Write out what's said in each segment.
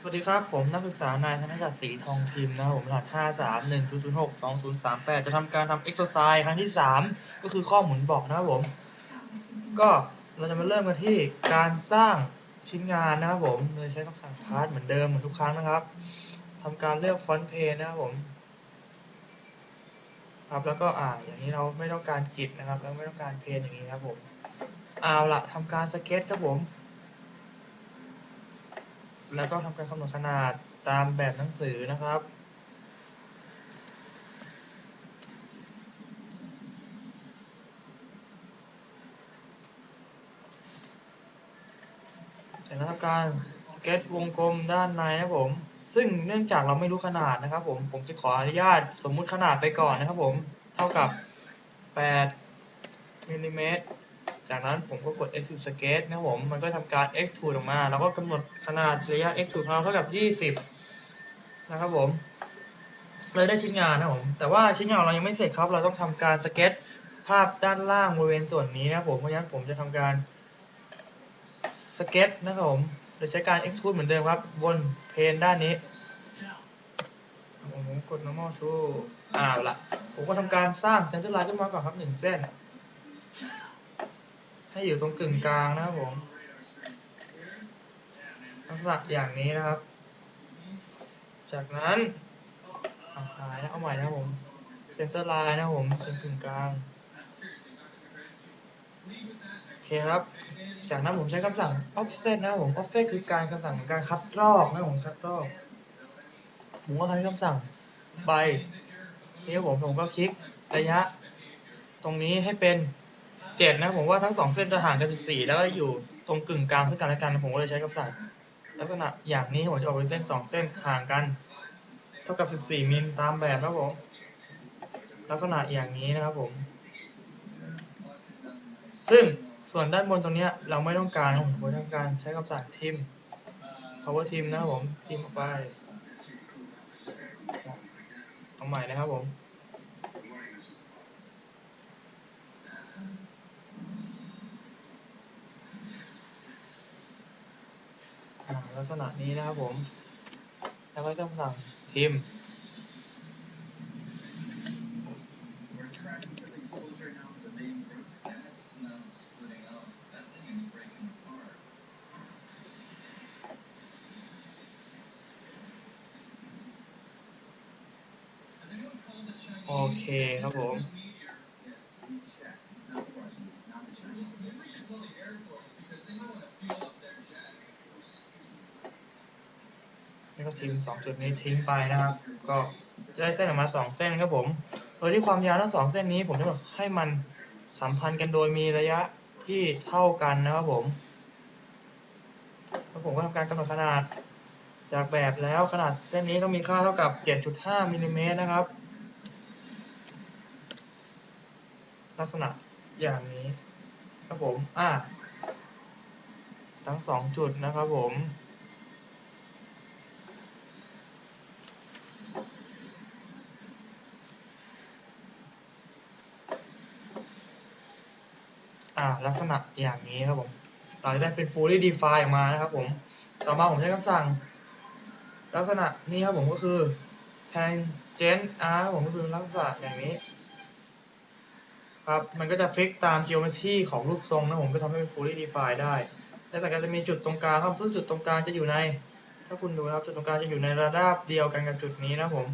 สวัสดีครับ ผมนักศึกษานายธนชัดศรีทองทิมนะครับผมรหัสห้าสามหนึ่งศูนย์ศูนย์หกสองศูนย์สามแปดจะทำการทำเอ็กซ์ไซส์ครั้งที่สามก็คือข้อหมุนบอกนะครับผม ก็เราจะมาเริ่มกันที่การสร้างชิ้นงานนะครับผม โดยใช้คำสั่งพาร์ทเหมือนเดิมเหมือนทุกครั้งนะครับทำการเลือกฟอนต์เพจนะครับผมครับแล้วก็อ่าอย่างนี้เราไม่ต้องการจิตนะครับแล้วไม่ต้องการเพนอย่างนี้ครับผม เอาละทำการสเก็ตครับผม แล้วก็ทำการกำหนดขนาดตามแบบหนังสือนะครับ จากนั้นทำการสเก็ตวงกลมด้านในนะผม ซึ่งเนื่องจากเราไม่รู้ขนาดนะครับผม ผมจะขออนุญาตสมมุติขนาดไปก่อนนะครับผม เท่ากับ 8มิลลิเมตร จากนั้นผมก็กด extrude sketch นะครับผม มันก็ทำการ extrude ออกมา แล้วก็กำหนดขนาดระยะ extrude ของเราเท่ากับ 20 นะครับผม เลยได้ชิ้นงานนะครับผม แต่ว่าชิ้นงานเรายังไม่เสร็จครับ เราต้องทำการสเก็ตภาพด้านล่างบริเวณส่วนนี้นะครับผม เพราะฉะนั้นผมจะทำการสเก็ตนะครับผม โดยใช้การ extrude เหมือนเดิมครับ บนเพนด้านนี้ ผมกด normal to อ้าวละผมก็ทำการสร้าง center line ขึ้นมาก่อนครับหนึ่งเส้น ให้อยู่ตรงกึ่งกลางนะครับผมลักษณะอย่างนี้นะครับ จากนั้นเอาหายนะเอาใหม่นะครับผม center line นะครับผมเป็นกึ่งกลางโอเคครับ จากนั้นผมใช้คำสั่ง offset นะครับผม offset คือการคำสั่งการคัดลอกนะครับผมคัดลอกผมก็ใช้คำสั่งไปนี่ผมผมก็คลิกระยะ ตรงนี้ให้เป็น 7นะผมว่าทั้งสองเส้นจะห่างกัน14แล้วก็อยู่ตรงกึ่งกลางซึ่งกันและกันผมก็เลยใช้คำสั่งลักษณะอย่างนี้ผมจะออกเป็นเส้น2เส้นห่างกัน เท่ากับ14มิลตามแบบครับผมลักษณะอย่างนี้นะครับผม ซึ่งส่วนด้านบนตรงเนี้ยเราไม่ต้องการผมทำการใช้คำสั่งทิม power ทิมนะครับผมทิมออกไปเอาใหม่นะครับผม อ่า ลักษณะนี้นะครับผม แล้วก็ต้องสั่งทิมโอเคครับผม ทิ้งสองจุดนี้ทิ้งไปนะครับ ก็จะได้เส้นออกมาสองเส้นครับผม โดยที่ความยาวทั้งสองเส้นนี้ผมจะแบบให้มันสัมพันธ์กันโดยมีระยะที่เท่ากันนะครับผม แล้วผมก็ทำการกำหนดขนาดจากแบบแล้วขนาดเส้นนี้ต้องมีค่าเท่ากับ 7.5มิลลิเมตรนะครับ ลักษณะอย่างนี้ครับผม อ่า ทั้งสองจุดนะครับผม อ่า ลักษณะอย่างนี้ครับผมเราจะได้เป็น fully define ออกมานะครับผม ต่อมาผมใช้คำสั่ง ลักษณะนี้ครับผมก็คือ tangent r ผมก็คือลักษณะอย่างนี้ครับ มันก็จะฟิกตาม geometry ของรูปทรงนะผมก็ทำให้เป็น fully define ได้ และจากการจะมีจุดตรงกลางครับซึ่งจุดตรงกลางจะอยู่ใน ถ้าคุณดูนะครับ จุดตรงกลางจะอยู่ในระดับเดียวกันกับจุดนี้นะผม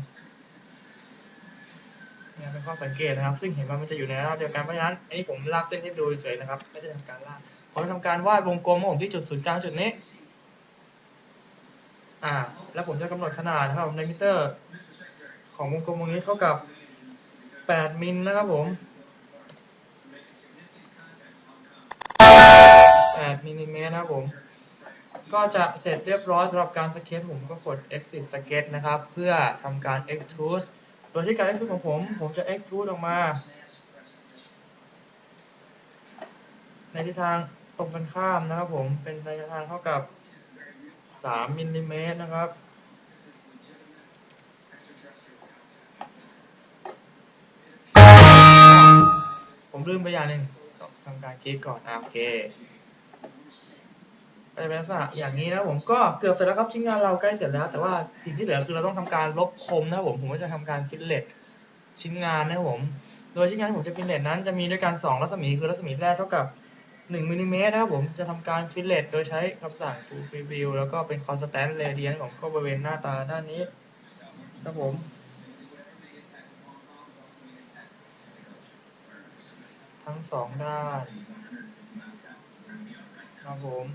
เนี่ยเป็นข้อสังเกตนะครับ ซึ่งเห็นว่ามันจะอยู่ในระดับเดียวกันเพราะฉะนั้นอันนี้ผมลากเส้นให้ดูเฉยๆนะครับไม่ได้ทำการลากผมจะทำการวาดวงกลมของผมที่จุดศูนย์กลางจุดนี้อ่าแล้วผมจะกำหนดขนาดนะครับในมิเตอร์ ของวงกลมวงนี้เท่ากับ 8 มิลนะครับผม 8มิลลิเมตรนะครับผม ก็จะเสร็จเรียบร้อยสำหรับการสเก็ตผมก็กด exit sketch นะครับ เพื่อทำการ extrude โดยที่การ extrude ของผม ผมจะ extrude ออกมา ในทิศทางตรงกันข้ามนะครับผม เป็นระยะทางเท่ากับ 3มิลลิเมตรนะครับผมลืมไปอย่างหนึ่งทำการคลิกก่อนอะโอเค ก็จะเป็นลักษณะอย่างนี้นะผมก็เกือบเสร็จแล้วครับชิ้นงานเราใกล้เสร็จแล้ว แต่ว่าสิ่งที่เหลือคือเราต้องทำการลบคมนะครับผมผมก็จะทำการฟิลเลตชิ้นงานนะครับผมโดยชิ้นงานที่ผมจะฟิลเลตนั้นจะมีด้วยกัน2รัศมีคือรัศมีแรกเท่ากับ1มิลลิเมตรนะครับผมจะทำการฟิลเลตโดยใช้คำสั่ง to preview แล้วก็เป็น constant radius ของก็บริเวณหน้าตาด้านนี้ครับผมทั้งสองด้านครับผม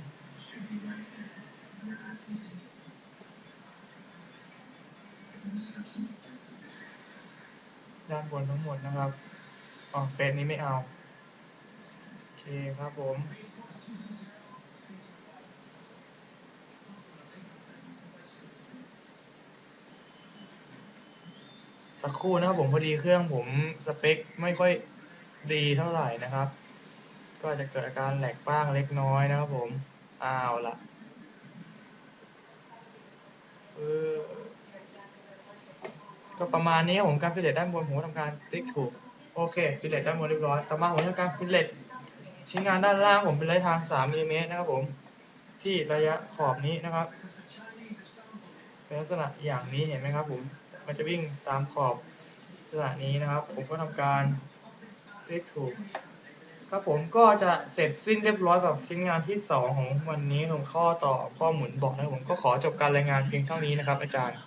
ด้านบนทั้งหมดนะครับอ๋อเฟซนี้ไม่เอา โอเคครับผม สักครู่นะครับผมพอดีเครื่องผมสเปคไม่ค่อยดีเท่าไหร่นะครับ ก็จจะเกิดอาการแหลกบ้างเล็กน้อยนะครับผม อ้าวละเออก็ประมาณนี้ครับผมการฟิลเลตด้านบนผมทำการติ๊กถูก โอเคฟิลเลตด้านบนเรียบร้อย ต่อมาผมทำการฟิลเลตชิ้นงานด้านล่างผมเป็นระยะทาง3มิลลิเมตรนะครับผม ที่ระยะขอบนี้นะครับ เป็นลักษณะอย่างนี้เห็นไหมครับผม มันจะวิ่งตามขอบลักษณะนี้นะครับ ผมก็ทำการคลิกถูก ครับผมก็จะเสร็จสิ้นเรียบร้อยกับชิ้นงานที่ 2 ของวันนี้ของข้อต่อข้อหมุนบอกนะผมก็ขอจบการรายงานเพียงเท่านี้นะครับอาจารย์